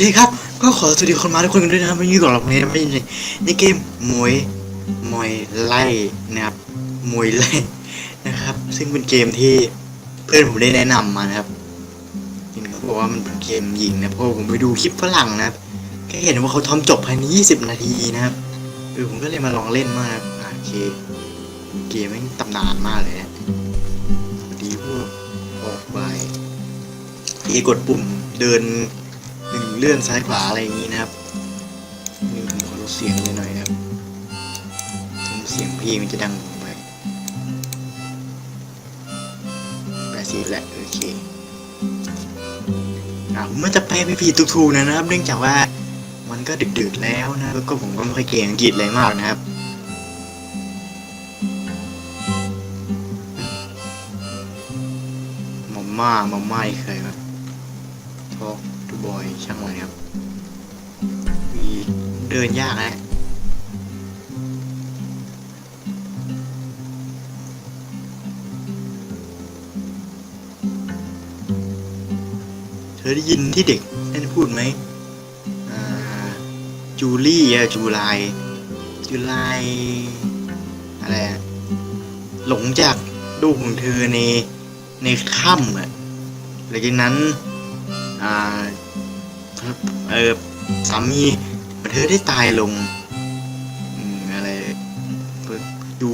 เคครับก็ขอสวัสดีคนมาทุกคนกันด้วยนะครับวันนี้ก่อนเราเนี่ยไม่ในในเกมมวยมวยไล่นะครับมวยไล่นะครับ ซึ่งเป็นเกมที่เพื่อนผมได้แนะนำมานะครับเห็นเขาบอกว่ามันเป็นเกมยิงนะเพราะผมไปดูคลิปฝรั่งนะครับก็เห็นว่าเขาทำจบภายใน 20 นาทีนะครับเออผมก็เลยมาลองเล่นมากอะโอเคเกมม่งตำนานมากเลยนะดีพวกออกไปพี่กดปุ่มเดิน เลื่อนซ้ายขวาอะไรอย่างนี้นะครับนี่ผมขอลดเสียงหน่อยนะครับเสียงพี่มันจะดังไปแปดสิบแหละโอเคอะผมมันจะแปลไปผิดถูกๆนะครับ เนื่องจากว่ามันก็ดึกๆแล้วนะแล้วก็ผมก็ไม่ค่อยเก่งอังกฤษอะไรมากนะครับมอมม่ามอมม่าเคยครับ เดินยากนะเธอได้ยินที่เด็กนั่นพูดไหมจูลี่อะจูไลจูไลอะไรหลงจากลูกของเธอในในค่ำอะหลังจากนั้น อ่า เออสามี เธอได้ตายลงอะไรดู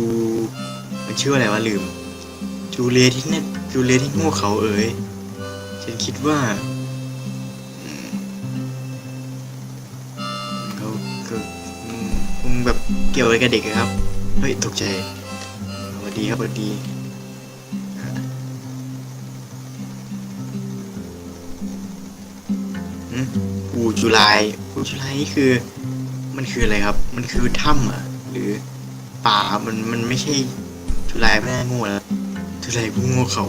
มันชื่ออะไรวะลืม จูเลียที่เนี่ยจูเลียที่โง่เขาเอ๋ยฉันคิดว่าเขาคงแบบเกี่ยวอะไรกับเด็กครับ เฮ้ย ตกใจสวัสดีครับสวัสดี จุลายอูจุลายนี่คือ มันคืออะไรครับ มันคือถ้ำอะ หรือป่ามันมันไม่ใช่จุลายไม่น่าโง่แล้วจุลายผู้ง่เขา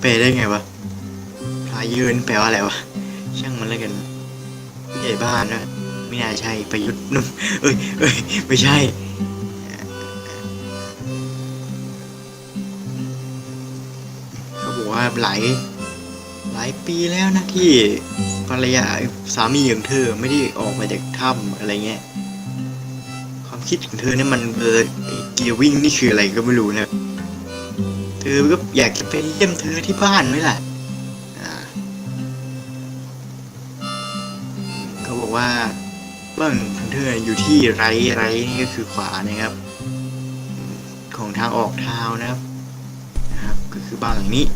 แปลได้ไงวะพลายยินแปลว่าอะไรวะช่างมันแล้วกันใหญ่บ้านนะไม่น่าใช่ประยุทธ์นุ่มเอ้ยเอ้ยไม่ใช่เขาบอกว่าไหล หลายปีแล้วนะที่ภรรยาสามีของเธอไม่ได้ออกมาจากถ้ำอะไรเงี้ย ความคิดของเธอเนี่ยมันเออเกียร์วิ่งนี่คืออะไรก็ไม่รู้นะเธอก็อยากจะไปเยี่ยมเธอที่บ้านไหมล่ะอ่าเขาบอกว่าบ้านของเธออยู่ที่ไรไรนี่ก็คือขวานะครับ ของทางออกทาวนะครับนะครับ ก็คือบ้านหลังนี้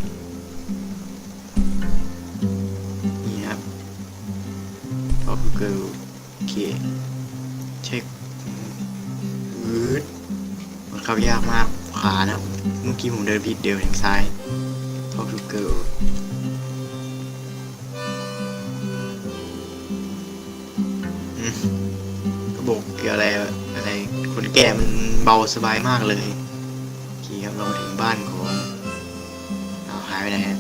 เข้ายากมากขวานะ เมื่อกี้ผมเดินผิดเดินทางซ้ายท็อปเกิลก็บอกเกี่ยวอะไรอะไรคนแก่มันเบาสบายมากเลยโอเคครับเราถึงบ้านของเอาหายไปไหนฮะ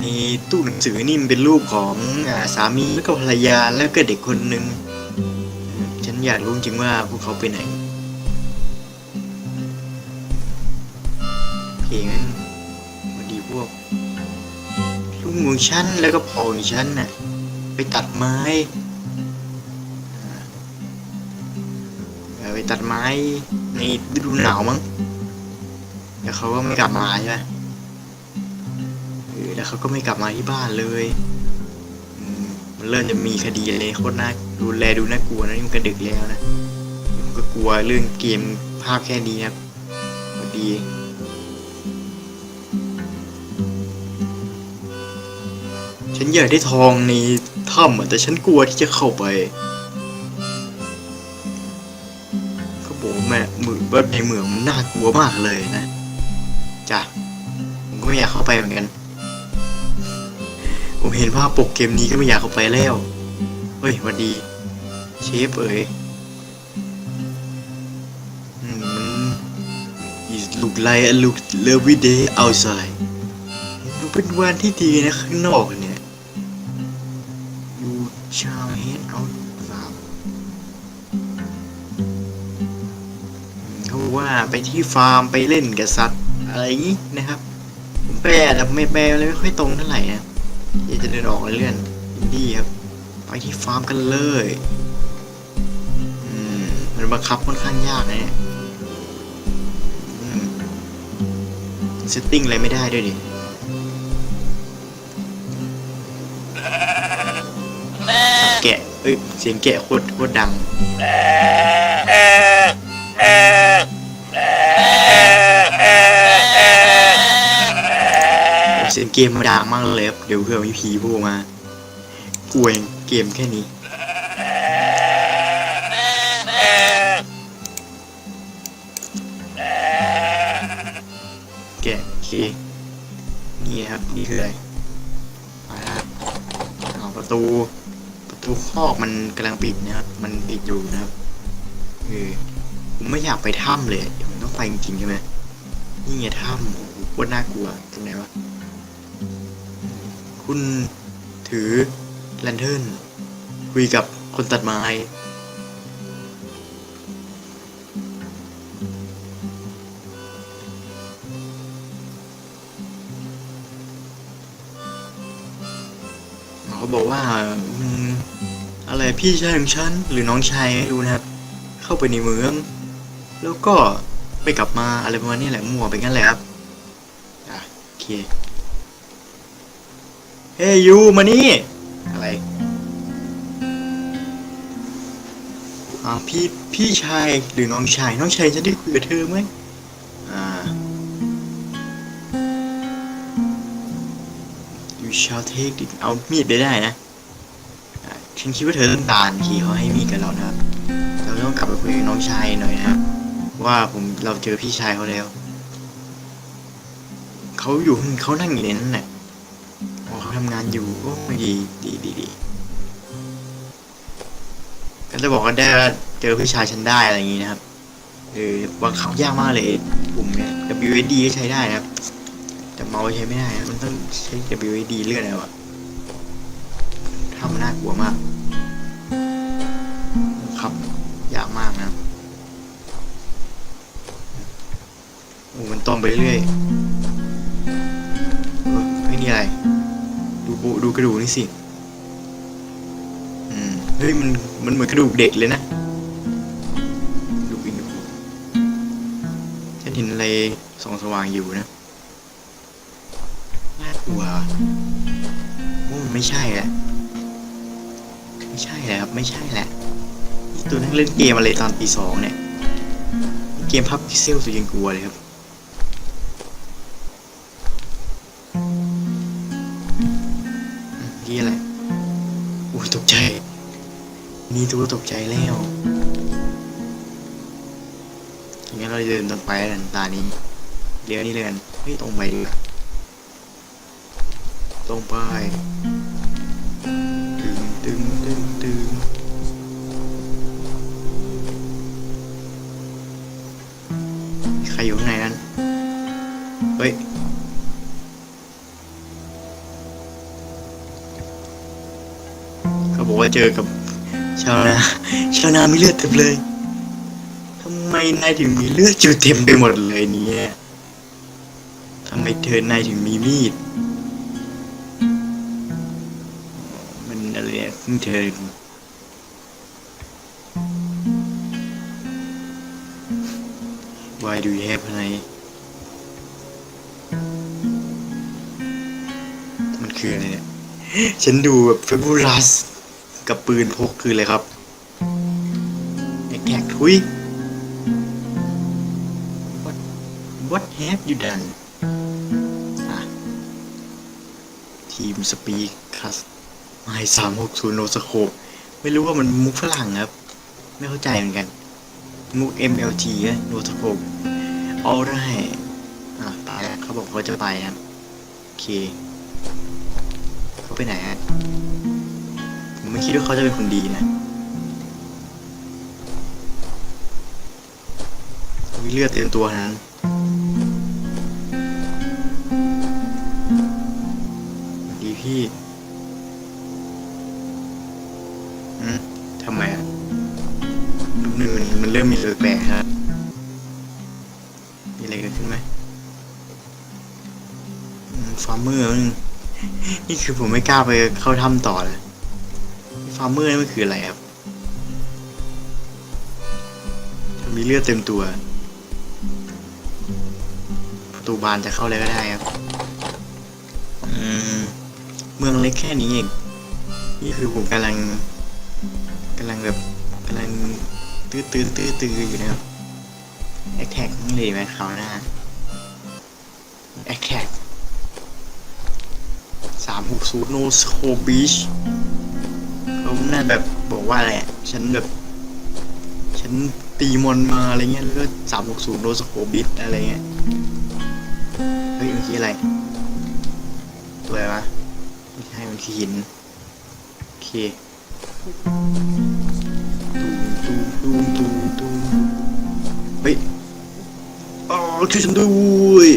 ในตู้หนังสือนี่มันเป็นรูปของอสามีแล้วก็ภรรยาแล้วก็เด็กคนหนึ่ง อยากรู้จริงว่าพวกเขาไปไหนเพลงนั้นพอดีพวกลุงของฉันแล้วก็พ่อของฉันน่ะไปตัดไม้ไปตัดไม้ในฤดูหนาวมั้งแล้วเขาก็ไม่กลับมาใช่ไหมแล้วเขาก็ไม่กลับมาที่บ้านเลย มันเริ่มจะมีคดีอะไรโคตรน่าดูแลดูน่ากลัวนะนี่มันก็ดึกแล้วนะผมก็กลัวเรื่องเกมภาพแค่นี้ครับพอดีฉันอยากได้ทองในถ้ำอะแต่ฉันกลัวที่จะเข้าไปเขาบอกแม่หมืองว่าในเหมืองมันน่ากลัวมากเลยนะจ้ะผมก็ไม่อยากเข้าไปเหมือนกัน ผมเห็นภาพปกเกมนี้ก็ไม่อยากเข้าไปแล้ว ฮ้ยวันดี เชฟเอ๋ยอืมมัน is look like a look lovely day outside ดูเป็นวันที่ดีนะข้างนอกเนี่ย you shall head out farm เขาว่าไปที่ฟาร์มไปเล่นกับสัตว์อะไรอย่างนี้นะครับ ผมแปลแต่ไม่แปลเลยไม่ค่อยตรงเท่าไหร่นะเดี๋ยวจะเดินออกเลื่อนดีครับ ที่ฟาร์มกันเลยอืมมันบังคับค่อนข้างยากนะเนี่ยอืมเซตติ้งอะไรไม่ได้ด้วยดิแกะเอ้ยเสียงแกะโคตรโคตรดังเสียงเกมมาดังมากเลยครับเดี๋ยวเผื่อมีผีโผล่มากลัวเอง เกมแค่นี้ แกะโอเคนี่ครับ นี่คืออะไรมาครับเอาประตู ประตูคอกมันกำลังปิดนะครับ มันปิดอยู่นะครับเออผมไม่อยากไปถ้ำเลยผมต้องไปจริงๆใช่ไหมนี่ไงถ้ำโอ้โหโคตรน่ากลัวตรงไหนวะ คุณถือ แลนเทิร์นคุยกับคนตัดไม้เขาบอกว่าอะไรพี่ชายของฉันหรือน้องชายไม่รู้นะครับ เข้าไปในเมือง แล้วก็ไปกลับมาอะไรประมาณนี้แหละมั่วไปงั้นแหละครับอะโอเคเฮ้ยยูมานี่ อะไรอ่าพี่พี่ชายหรือน้องชาย น้องชายจะได้คุยกับเธอไหมอ่า you shall take it เอามีดไปได้นะฉันคิดว่าเธอต้องการขี่เขาให้มีดกับเรานะครับ เราต้องกลับไปคุยกับน้องชายหน่อยนะครับ ว่าผมเราเจอพี่ชายเขาแล้ว เขาอยู่เขานั่งอยู่ในนั้นแหละ อ๋อเขาทำงานอยู่โอ้ดีดีดีดีก็จะบอกกันได้ว่าเจอพี่ชายฉันได้อะไรอย่างงี้นะครับเออบังคับยากมากเลยปุ่มเนี่ย WSD ก็ใช้ได้นะครับ แต่เมาส์ใช้ไม่ได้นะมันต้องใช้ WSD เลื่อนอะไรวะทำน่ากลัวมากบังคับยากมากนะครับโอ้มันตรงไปเรื่อยเออไม่นี่อะไร ดูปูดูกระดูกนี่สิ อืม เฮ้ยมันมันเหมือนกระดูกเด็กเลยนะดูอินดูฉันเห็นอะไรส่องสว่างอยู่นะ น่ากลัวโอ้ไม่ใช่แหละไม่ใช่แหละครับไม่ใช่แหละตัวนั่งเล่นเกมอะไรตอนตีสองเนี่ย เกมพับพิเซลตัวยังกลัวเลยครับ นี่ตัวตกใจแล้วงั้นเราเดินต่อไปแล้วกันตานี้เดี๋ยวนี้เลยกันเฮ้ยตรงไปดีกว่าตรงไปตึงตึงตึงตึงใครอยู่ข้างในนั้น เฮ้ยเขาบอกว่าเจอกับ ชาวนาชาวนามีเลือดเต็มเลยทำไมนายถึงมีเลือดอยู่เต็มไปหมดเลยเนี่ยทำไมเธอนายถึงมีมีด มันอะไรเนี่ยเพิ่งเธอ Why do you have อะไรมันคืออะไรเนี่ย ฉันดูแบบเฟบูลัส กับปืนพกคือเลยครับไอ้แขกทุย what what have you done อะทีมสปีกคัสไมสามหกศูนย์โนสโคปไม่รู้ว่ามันมุกฝรั่งครับ ไม่เข้าใจเหมือนกัน มุก MLT อะโนสโคปเอาได้อะตายแล้วเขาบอกเขาจะไปครับ โอเค เขาไปไหนฮะผม ไม่คิดว่าเขาจะเป็นคนดีนะมีเลือดเต็มตัวนั้นดีพี่อืมทำไมอะลูกหนึ่งมันมันเริ่มมีแปลกๆครับมีอะไรเกิดขึ้นไหมฟาร์มเมอร์มึงนี่คือผมไม่กล้าไปเข้าถ้ำต่อเลย ฟาร์มเมอร์นี่มันคืออะไรครับ มีเลือดเต็มตัว ประตูบานจะเข้าเลยก็ได้ครับ อืม เมืองเล็กแค่นี้เอง นี่คือผมกำลังกำลังแบบกำลังตื้อตื้อตื้อตื้ออยู่นะครับแอคแท็กนี่เลยไหมคราวหน้าแอคแท็กสามหกศูนย์โนสโคบิช เขาน่าแบบบอกว่าอะไรอะฉันแบบ ฉันตีมอนมาอะไรเงี้ยแล้วก็สามหกศูนย์โนสโคบิชอะไรเงี้ยเฮ้ยเมื่อกี้อะไร ตัวอะไรวะไม่ใช่มันคือหินโอเคตูมตูมตูมตูมตูมเฮ้ยอ๋อช่วยฉันด้วย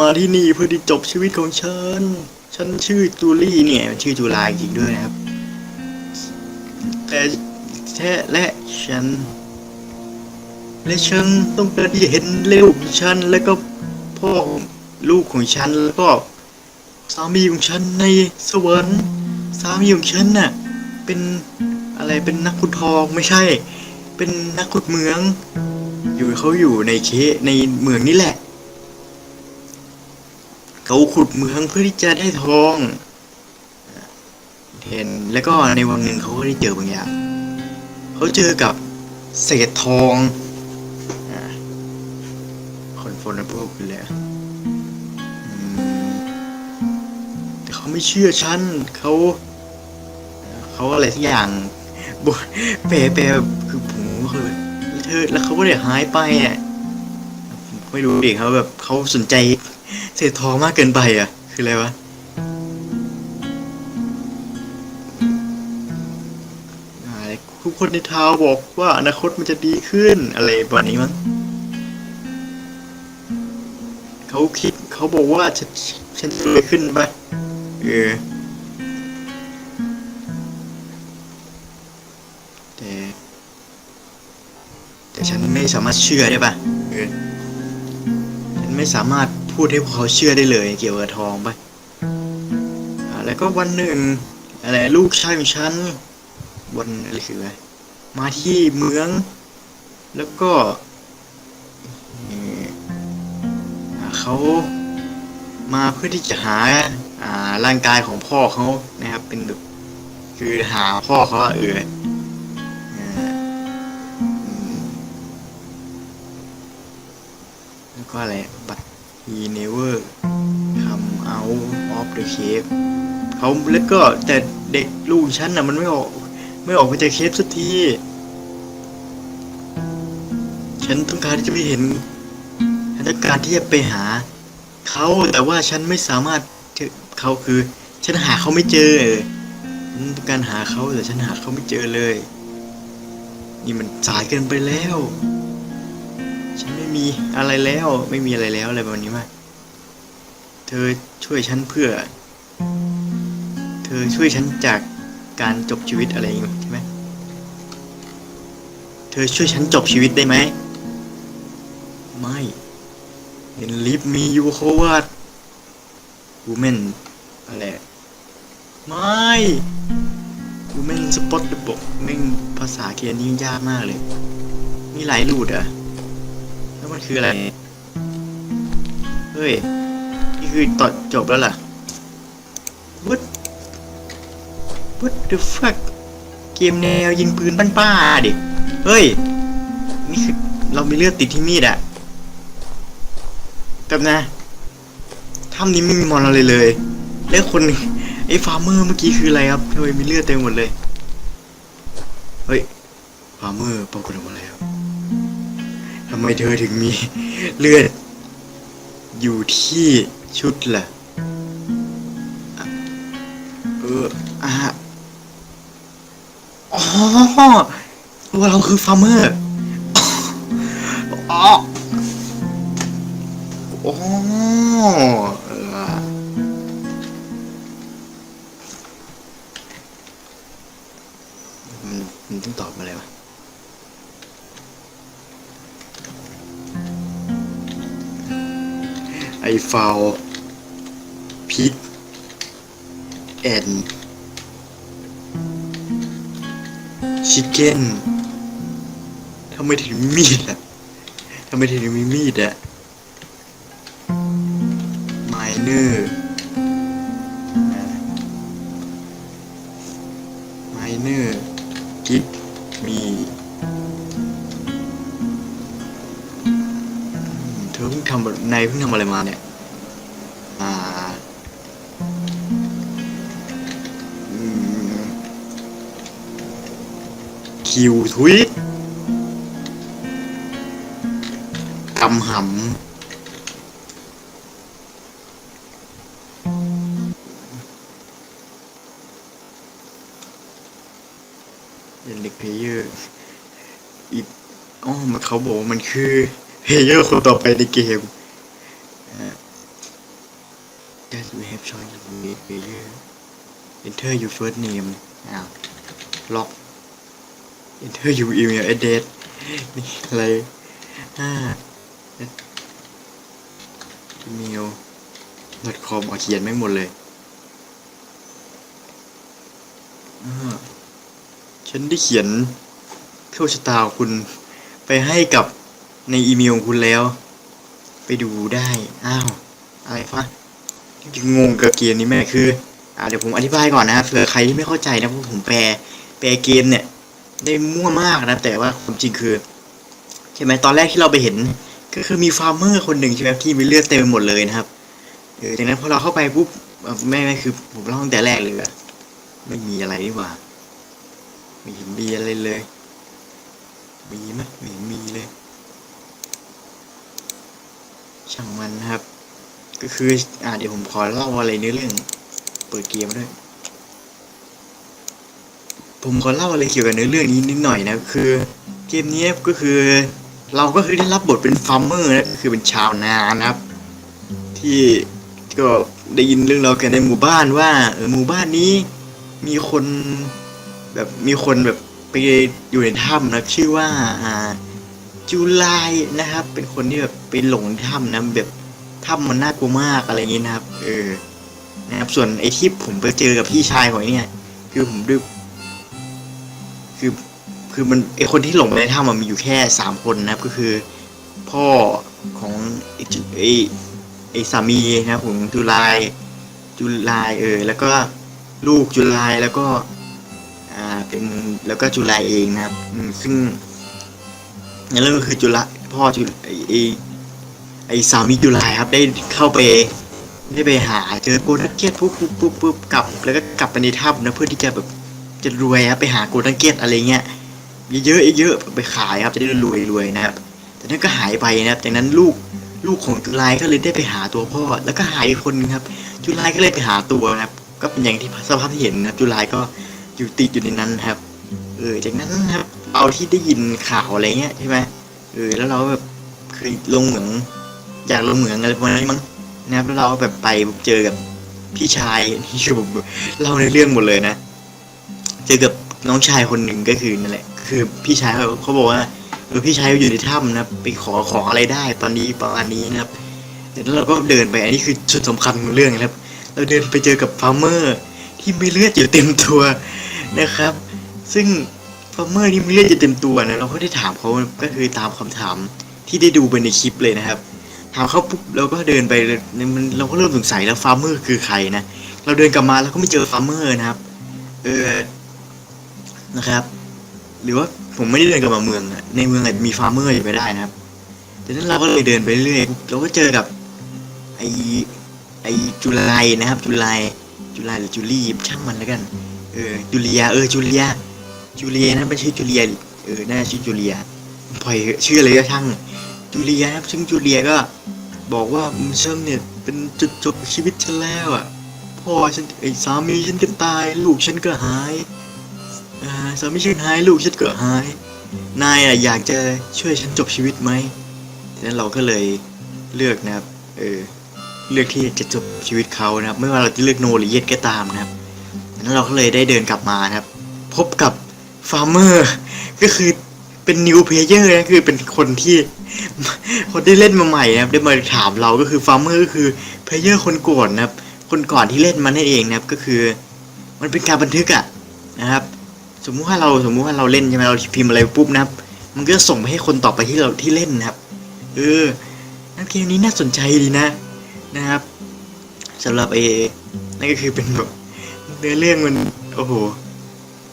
มาที่นี่เพื่อที่จบชีวิตของฉัน ฉันชื่อจูลี่เนี่ย ชื่อจูลาจริงด้วยนะครับ แต่แท้และฉัน และฉันต้องการที่เห็นเร็วของฉัน แล้วก็พ่อลูกของฉันแล้วก็สามีของฉันในสวรรค์สามีของฉันน่ะเป็นอะไรเป็นนักขุดทองไม่ใช่ เป็นนักขุดเมือง อยู่เขาอยู่ในเคในเมืองนี่แหละ เขาขุดเมืองเพื่อที่จะได้ทองเห็นแล้วก็ในวันหนึ่งเขาก็ได้เจอบางอย่างเขาเจอกับเศษทองคนฟนพวกคุณเลยอะอืมแต่เขาไม่เชื่อฉันเขาเขาอะไรสักอย่างบเปรเปรแบบคือผมก็คือเธอแล้วเขาก็เลยหายไปอะไม่รู้ดิเขาแบบเขาสนใจ เศษทองมากเกินไปอะ คืออะไรวะอะไรทุกคนในทาวบอกว่าอนาคตมันจะดีขึ้นอะไรแบบนี้มั้งเขาคิดเขาบอกว่าฉันฉันจะรวยขึ้นปะเออแต่แต่ฉันไม่สามารถเชื่อได้ปะเออฉันไม่สามารถ พูดให้พวกเขาเชื่อได้เลยเกี่ยวกับทองไปแล้วก็วันหนึ่งอะไรลูกชายของฉันวันอะไรคืออะไรมาที่เมือง แล้วก็เขามาเพื่อที่จะหาอ่าร่างกายของพ่อเขานะครับ เป็นแบบคือหาพ่อเขาเออเอออืมแล้วก็อะไรบัต he never come out of the cave เขาแล้วก็แต่เด็กลูกฉันน่ะมันไม่ออก ไม่ออกมาจากเคฟสักที ฉันต้องการที่จะไปเห็นฉันต้องการที่จะไปหาเขาแต่ว่าฉันไม่สามารถเขาคือ ฉันหาเขาไม่เจอฉันต้องการหาเขาแต่ฉันหาเขาไม่เจอเลย นี่มันสายเกินไปแล้ว ฉันไม่มีอะไรแล้วไม่มีอะไรแล้วอะไรแบบนี้มาเธอช่วยฉันเพื่อ เธอช่วยฉันจากการจบชีวิตอะไรอย่างงี้ใช่ไหมเธอช่วยฉันจบชีวิตได้ไหม ไม่เห็นลิฟมีอยู่เขาว่าวูแมนอะไรไม่วูแมนสปอตเดอะบกแม่งภาษาเคียนนี่ยากมากเลย มีหลายรูดอะ แล้วมันคืออะไร เฮ้ย นี่คือตอดจบแล้วล่ะ what what the fuck เกมแนวยิงปืนป้าๆดิ เฮ้ย นี่คือเรามีเลือดติดที่มีดอะแบบนะถ้ำนี้ไม่มีมอนอะไรเลย แล้วคนไอ้ฟาร์มเมอร์เมื่อกี้คืออะไรครับทำไมมีเลือดเต็มหมดเลย เฮ้ย ฟาร์มเมอร์ปรากฏออกมาแล้วำไมเธอถึงมีเลือด อยู่ที่ชุดล่ะอะ เอออะอ๋อตัวเราคือฟาร์มเมอร์อ๋อโอ้เออ found pig and chicken ทำไมถึงมีดอะทำไมถึงมีมีดอะ miner miner give me อืมเธอเพิ่งทำนายเพิ่งทำอะไรมาเนี่ย คิวทวิตกำหำเด็กเพเยอร์อีกอ๋อมันเขาบอกว่ามันคือเพเยอร์คนต่อไปในเกม That we have joined the player Enter your first name อ้าวล็อก Enter your email address นี่อะไรห้า email com เอาเขียนไม่หมดเลยอ่าฉันได้เขียนโชคชะตาคุณไปให้กับในอีเมลของคุณแล้ว ไปดูได้ อ้าว อะไรฟะงงกับเกมนี้แม่คือ อ่าเดี๋ยวผมอธิบายก่อนนะครับเผื่อใครที่ไม่เข้าใจนะเพราะผมแปล แปลเกมเนี่ย ได้มั่วมากนะ แต่ว่าความจริงคือใช่ไหมตอนแรกที่เราไปเห็น ก็คือมีฟาร์มเมอร์คนหนึ่งใช่ไหมที่มีเลือดเต็มไปหมดเลยนะครับเออจากนั้นพอเราเข้าไปปุ๊บเอ่อแม่แม่คือผมเล่าตั้งแต่แรกเลยอะไม่มีอะไรนี่หว่าไม่เห็นมีอะไรเลย มีไหมไม่มีเลย ช่างมันนะครับ ก็คือ อ่าเดี๋ยวผมขอเล่าอะไรในเรื่อง เปิดเกมด้วย ผมขอเล่าอะไรเกี่ยวกับเนื้อเรื่องนี้นิดหน่อยนะคือ เกมนี้ก็คือเราก็คือได้รับบทเป็นฟาร์มเมอร์นะคือเป็นชาวนานะครับ ที่ก็ได้ยินเรื่องเราวกันในหมู่บ้านว่าเออหมู่บ้านนี้มีคนแบบมีคนแบบไปอยู่ในถ้ำนะชื่อว่าอ่าจูไลนะครับ เป็นคนที่แบบไปหลงถ้ำนะแบบถ้ำมันน่ากลัวมากอะไรอย่างนี้นะครับ เออนะครับส่วนไอ้ที่ผมไปเจอกับพี่ชายของไอเนี่ย คือผมด้วย คือมันไอคนที่หลงไปในถ้ำมันมีอยู่แค่สามคนนะครับ ก็คือ พ่อของไอไอไอสามีนะครับของจุลายจุลายเออแล้วก็ลูกจุลายแล้วก็อ่าเป็นแล้วก็จุลายเองนะครับซึ่งในเรื่องก็คือจุลาพ่อจุไอไอไอสามีจุลายครับได้เข้าไปได้ไปหาเจอโกดันเกตปุ๊บปุ๊บปุ๊บปุ๊บกลับแล้วก็กลับไปในถ้ำนะเพื่อที่จะแบบจะรวยครับไปหาโกดันเกตอะไรเงี้ย เยอะๆเยอะๆไปขายครับจะได้รวยรวยนะครับ แต่นั้นก็หายไปนะครับ จากนั้นลูกลูกของจุลายก็เลยได้ไปหาตัวพ่อ แล้วก็หายคนนึงครับ จุลายก็เลยไปหาตัวนะครับ ก็เป็นอย่างที่สภาพที่เห็นนะครับจุลายก็อยู่ติดอยู่ในนั้นครับ เออ จากนั้นครับ เอาที่ได้ยินข่าวอะไรเงี้ยใช่ไหมเออ แล้วเราแบบเคยลงเหมืองอยากลงเหมืองอะไรประมาณนี้มั้งนะครับแล้วเราแบบไปเจอกับพี่ชายที่คือผมเล่าในเรื่องหมดเลยนะ เจอกับ น้องชายคนหนึ่งก็คือนั่นแหละ คือพี่ชายเขาเขาบอกว่าเออพี่ชายเขาอยู่ในถ้ำนะครับไปขอของอะไรได้ ตอนนี้ประมาณนี้นะครับแล้วเราก็เดินไปอันนี้คือจุดสำคัญของเรื่องนะครับ เราเดินไปเจอกับฟาร์มเมอร์ที่มีเลือดอยู่เต็มตัวนะครับ ซึ่งฟาร์มเมอร์ที่มีเลือดอยู่เต็มตัวนะเราก็ได้ถามเขาก็คือตามคำถามที่ได้ดูไปในคลิปเลยนะครับ ถามเขาปุ๊บเราก็เดินไปเลยมันเราก็เริ่มสงสัยแล้วฟาร์มเมอร์คือใครนะเราเดินกลับมาแล้วก็ไม่เจอฟาร์มเมอร์นะครับ เออ นะครับ หรือว่าผมไม่ได้เดินกลับมาเมืองอะในเมืองอาจมีฟาร์มเมอร์อยู่ไม่ได้นะครับดังนั้นเราก็เลยเดินไปเรื่อยเราก็เจอกับไอไอจุลายนะครับ จุลายจุลายหรือจูลี่ช่างมันแล้วกัน เออจูเลียเออจูเลียจูเลียนะไม่ใช่จูเลียเออน่าชื่อจูเลียปล่อยชื่ออะไรก็ช่างจูเลียครับซึ่งจูเลียก็บอกว่าฉันเนี่ยเป็นจุดจบชีวิตฉันแล้วอะพ่อฉันไอสามีฉันก็ตาย ลูกฉันก็หาย สามีฉันหายลูกฉันก็หาย นายอะอยากจะช่วยฉันจบชีวิตไหมดังนั้นเราก็เลยเลือกนะครับ เออ เลือกที่จะจบชีวิตเขานะครับ ไม่ว่าเราจะเลือกโนหรือเยดก็ตามนะครับดังนั้นเราก็เลยได้เดินกลับมานะครับ พบกับฟาร์เมอร์ ก็คือเป็นนิวเพลเยอร์นะคือเป็นคนที่คนที่เล่นมาใหม่นะครับได้มาถามเราก็คือฟาร์เมอร์ก็คือเพลเยอร์คนก่อนนะครับ คนก่อนที่เล่นมันนั่นเองนะครับก็คือ มันเป็นการบันทึกอะนะครับ สมมุติว่าเราสมมุติว่าเราเล่นใช่ไหมเราพิมพ์อะไรปุ๊บนะครับ มันก็ส่งไปให้คนต่อไปที่เราที่เล่นนะครับ เออนั่นเกมนี้น่าสนใจดีนะนะครับสำหรับเอนั่นก็คือเป็นแบบเนื้อเรื่องมันโอ้โห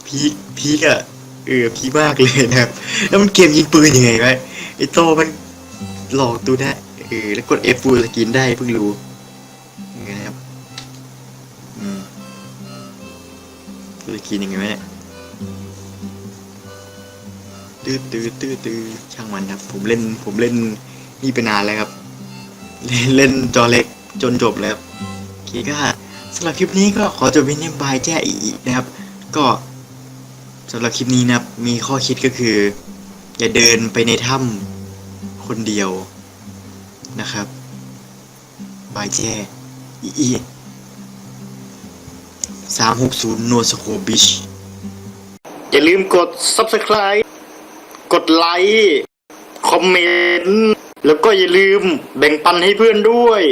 พีคพีคอะเออพีคมากเลยนะครับ แล้วมันเกมยิงปืนยังไงวะไอโตมันหลอกตัวได้เออแล้วกด F ฟูสกินได้เพิ่งรู้ไงนะครับอืมสกินยังไงวะเนี่ย ตื้อตื้อตื้อตื้อช่างมันครับ ผมเล่นผมเล่นนี่ไปนานแล้วครับ เล่นเล่นจอเล็กจนจบแล้วโอเคก็สำหรับคลิปนี้ก็ขอจบไว้ในบายแจ้อีกนะครับ ก็สำหรับคลิปนี้นะครับมีข้อคิดก็คือ อย่าเดินไปในถ้ำคนเดียวนะครับ บายแจ้อีอีสามหกศูนย์โนสโคบิช อย่าลืมกด subscribe กดไลค์ คอมเมนต์ แล้วก็อย่าลืมแบ่งปันให้เพื่อนด้วย